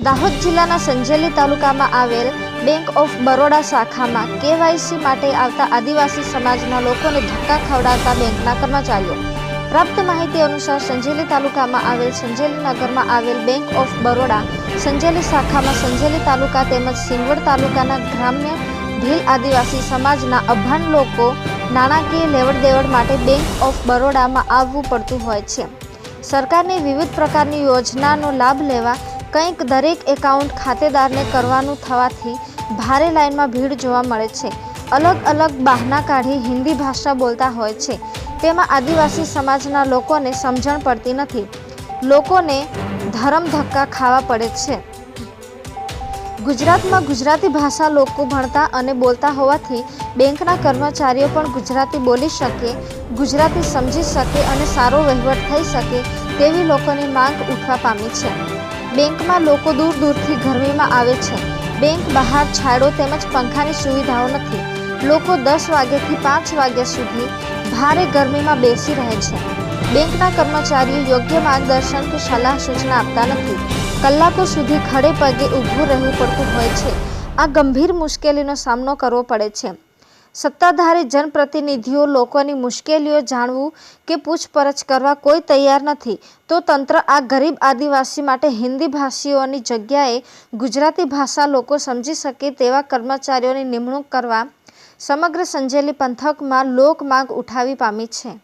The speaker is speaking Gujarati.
દાહોદ જિલ્લાના સંજેલી તાલુકામાં આવેલ બેંક ઓફ બરોડા શાખામાં કેવાયસી માટે આવતા આદિવાસી સમાજના લોકોને ધક્કા ખવડાવતા બેંકના કર્મચારીઓ. પ્રાપ્ત માહિતી અનુસાર સંજેલી તાલુકામાં આવેલ સંજેલી નગરમાં આવેલ બેંક ઓફ બરોડા સંજેલી શાખામાં સંજેલી તાલુકા તેમજ સિંગવડ તાલુકાના ગ્રામ્ય ભીલ આદિવાસી સમાજના અભાન લોકો નાણાકીય લેવડ દેવડ માટે બેંક ઓફ બરોડામાં આવવું પડતું હોય છે. સરકારની વિવિધ પ્રકારની યોજનાનો લાભ લેવા કંઈક દરેક એકાઉન્ટ ખાતેદારને કરવાનું થવાથી ભારે લાઇનમાં ભીડ જોવા મળે છે. અલગ અલગ બહાના કાઢી હિન્દી ભાષા બોલતા હોય છે. તેમાં આદિવાસી સમાજના લોકોને સમજણ પડતી નથી. લોકોને ધરમ ધક્કા ખાવા પડે છે. ગુજરાતમાં ગુજરાતી ભાષા લોકો ભણતા અને બોલતા હોવાથી બેંકના કર્મચારીઓ પણ ગુજરાતી બોલી શકે, ગુજરાતી સમજી શકે અને સારો વહીવટ થઈ શકે તેવી લોકોની માંગ ઉઠવા પામી છે. બેંકમાં લોકો દૂર દૂરથી ગરમીમાં આવે છે. બેંક બહાર છાંયડો તેમજ પંખાની સુવિધાઓ નથી. લોકો દસ વાગ્યાથી પાંચ વાગ્યા સુધી ભારે ગરમીમાં બેસી રહે છે. બેંકના કર્મચારીઓ યોગ્ય માર્ગદર્શન કે સલાહ સૂચના આપતા નથી. કલાકો સુધી ખડે પગે ઊભું રહેવું પડતું હોય છે. આ ગંભીર મુશ્કેલીનો સામનો કરવો પડે છે. સત્તાધારી જનપ્રતિનિધિઓ લોકોની મુશ્કેલીઓ જાણવું કે પૂછપરછ કરવા કોઈ તૈયાર નથી, તો તંત્ર આ ગરીબ આદિવાસી માટે હિન્દી ભાષીઓની જગ્યાએ ગુજરાતી ભાષા લોકો સમજી શકે તેવા કર્મચારીઓની નિમણૂક કરવા સમગ્ર સંજેલી પંથકમાં લોક માંગ ઉઠાવી પામી છે.